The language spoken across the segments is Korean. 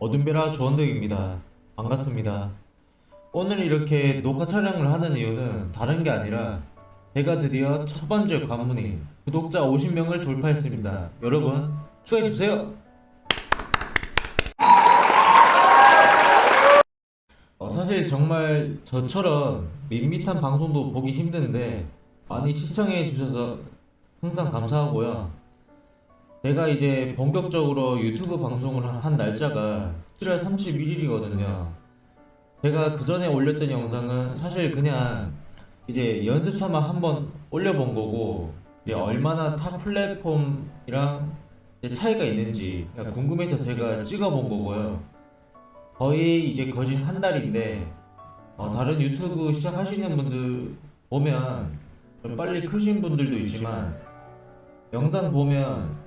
어둠베라 조원덕입니다. 반갑습니다. 오늘 이렇게 녹화 촬영을 하는 이유는 다른 게 아니라 제가 드디어 첫 번째 관문인 구독자 50명을 돌파했습니다. 여러분 축하해주세요! 어, 사실 정말 저처럼 밋밋한 방송도 보기 힘든데 많이 시청해 주셔서 항상 감사하고요. 제가 이제 본격적으로 유튜브 방송을 한 날짜가 7월 31일이거든요. 제가 그 전에 올렸던 영상은 사실 그냥 이제 연습 삼아 한번 올려본 거고 이제 얼마나 타 플랫폼이랑 차이가 있는지 궁금해서 제가 찍어본 거고요. 거의 이제 거의 한 달인데 어, 다른 유튜브 시작하시는 분들 보면 좀 빨리 크신 분들도 있지만 영상 보면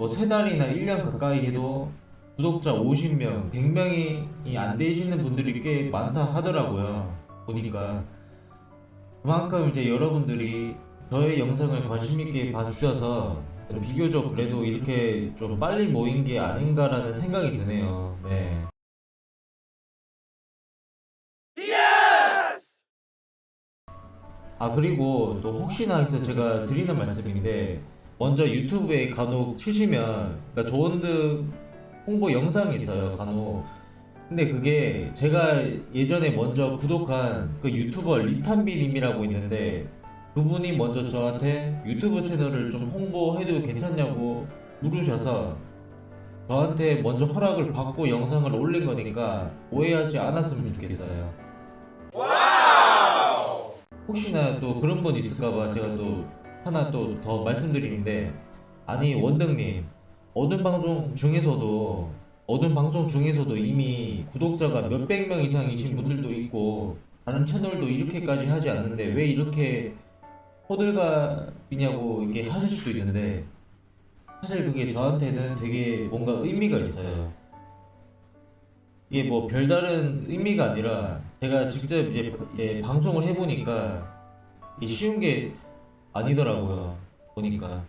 뭐 세 달이나 1년 가까이 해도 구독자 50명, 100명이 안 되시는 분들이 꽤 많다 하더라고요. 보니까 그만큼 이제 여러분들이 저의 영상을 관심 있게 봐주셔서 비교적 그래도 이렇게 좀 빨리 모인 게 아닌가라는 생각이 드네요. 네. 아 그리고 또 혹시나 해서 제가 드리는 말씀인데 먼저 유튜브에 간혹 치시면 그러니까 조원드 홍보 영상이 있어요 간혹. 근데 그게 제가 예전에 먼저 구독한 그 유튜버 리탄비님이라고 있는데 그분이 먼저 저한테 유튜브 채널을 좀 홍보해도 괜찮냐고 물으셔서 저한테 먼저 허락을 받고 영상을 올린 거니까 오해하지 않았으면 좋겠어요. 혹시나 또 그런 분 있을까봐 제가 또 하나 또 더 말씀드리는데 아니 원등님 어둠 방송 중에서도 어둠 방송 중에서도 이미 구독자가 몇백 명 이상이신 분들도 있고 다른 채널도 이렇게까지 하지 않는데 왜 이렇게 호들갑이냐고 이게 하실 수도 있는데 사실 그게 저한테는 되게 뭔가 의미가 있어요. 이게 뭐 별다른 의미가 아니라 제가 직접 이제 예, 방송을 해보니까 쉬운 게 아니더라고요. 보니까.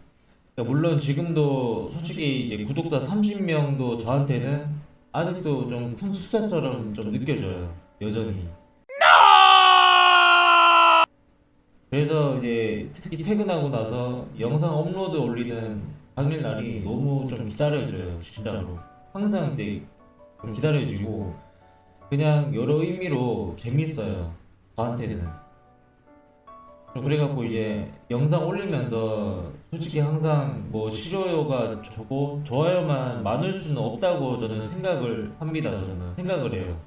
그러니까 물론 지금도 솔직히 이제 구독자 30명도 저한테는 아직도 좀 큰 숫자처럼 좀 느껴져요. 여전히. 그래서 이제 특히 퇴근하고 나서 영상 업로드 올리는 당일 날이 너무 좀 기다려져요. 진짜로. 항상 이제 좀 기다려지고 그냥 여러 의미로 재밌어요. 저한테는. 좀 그래갖고 이제 영상 올리면서 솔직히 항상 뭐 싫어요가 적고 좋아요만 많을 수는 없다고 저는 생각을 합니다. 저는 생각을 해요.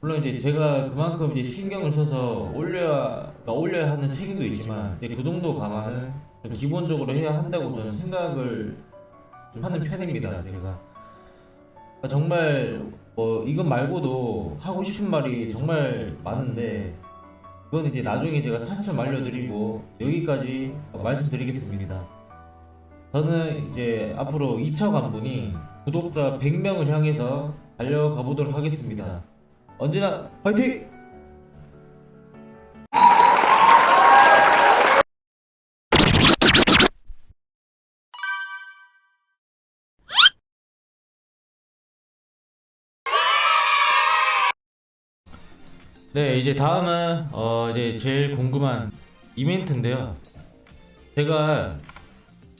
물론 이제 제가 그만큼 이제 신경을 써서 올려야 그러니까 올려야 하는 책임도 있지만 이제 그 정도 감안은 좀 기본적으로 해야 한다고 저는 생각을 좀 하는 편입니다. 제가 그러니까 정말 뭐 이것 말고도 하고 싶은 말이 정말 많은데 그건 이제 나중에 제가 차츰 알려드리고 여기까지 말씀드리겠습니다. 저는 이제 앞으로 2차 관문이 구독자 100명을 향해서 달려가 보도록 하겠습니다. 언제나 화이팅! 네, 이제 다음은 어 이제 제일 궁금한 이벤트인데요. 제가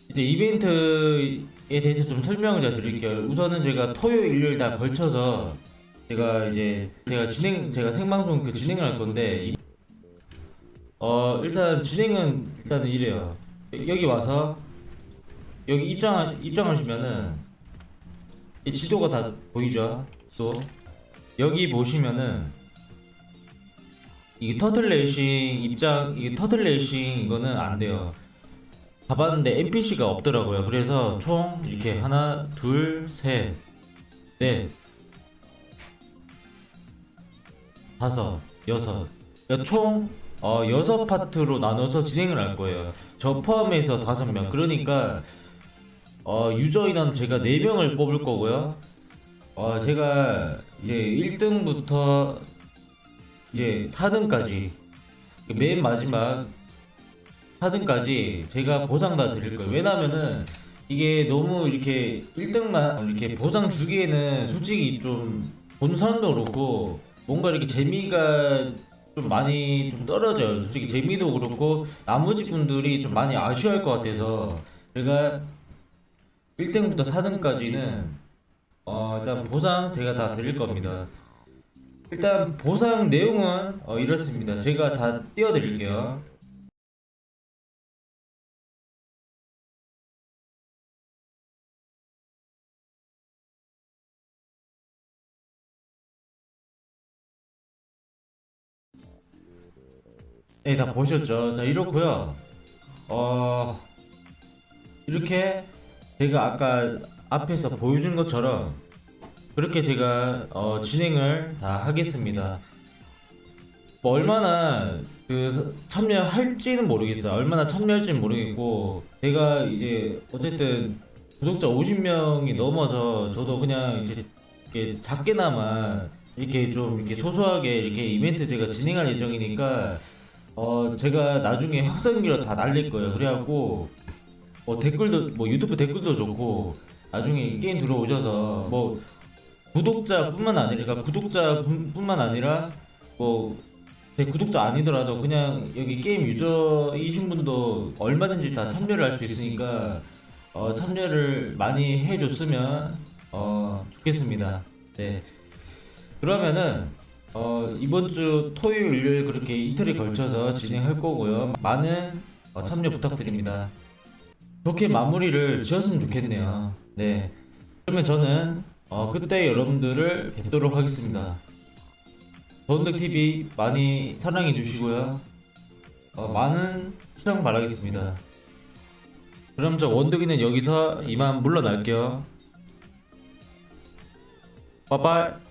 이제 이벤트에 대해서 좀 설명을 좀 드릴게요. 우선은 제가 토요일, 일요일 다 걸쳐서 제가 이제 제가 진행 제가 생방송 그 진행을 할 건데 이- 어 일단 진행은 일단은 이래요. 여기 와서 여기 입장 입장하시면은 이 지도가 다 보이죠? 또 여기 보시면은 이게 터틀 레이싱 입장 이게 터틀 레이싱 이거는 안 돼요. 가봤는데 NPC가 없더라고요. 그래서 총 이렇게 하나, 둘, 셋, 넷, 다섯, 여섯. 그러니까 총 어, 여섯 파트로 나눠서 진행을 할 거예요. 저 포함해서 다섯 명. 그러니까 어, 유저 인원 제가 네 명을 뽑을 거고요. 어, 제가 이제 1등부터 이제 4등까지 맨 마지막 4등까지 제가 보상 다 드릴 거예요. 왜냐면은 이게 너무 이렇게 1등만 이렇게 보상 주기에는 솔직히 좀 본선도 그렇고 뭔가 이렇게 재미가 좀 많이 좀 떨어져요. 솔직히 재미도 그렇고 나머지 분들이 좀 많이 아쉬워할 것 같아서 제가 1등부터 4등까지는 어, 일단 보상 제가 다 드릴 겁니다. 일단 보상 내용은 어, 이렇습니다. 제가 다 띄워드릴게요. 네, 다 보셨죠? 자, 이렇고요. 어, 이렇게 제가 아까 앞에서 보여준 것처럼 그렇게 제가 어, 진행을 다 하겠습니다. 뭐 얼마나 그 참여할지는 모르겠어요. 얼마나 참여할지는 모르겠고 제가 이제 어쨌든 구독자 50명이 넘어서 저도 그냥 이제 이렇게 작게나마 이렇게 좀 이렇게 소소하게 이렇게 이벤트 제가 진행할 예정이니까 어 제가 나중에 확성기로 다 날릴 거예요. 그래갖고 뭐 댓글도 뭐 유튜브 댓글도 좋고 나중에 게임 들어오셔서 뭐 구독자뿐만 아니라 구독자뿐만 아니라 뭐 제 구독자 아니더라도 그냥 여기 게임 유저이신 분도 얼마든지 다 참여를 할 수 있으니까 어, 참여를 많이 해줬으면 어, 좋겠습니다. 네. 그러면은 어, 이번 주 토요일, 일요일 그렇게 이틀에 걸쳐서 진행할 거고요. 많은 어, 참여 부탁드립니다. 좋게 마무리를 지었으면 좋겠네요. 네. 그러면 저는 어, 그때 여러분들을 뵙도록 하겠습니다. 더운득 TV 많이 사랑해 주시고요. 어, 많은 시청 바라겠습니다. 그럼 저 원득이는 여기서 이만 물러날게요. 빠빠이.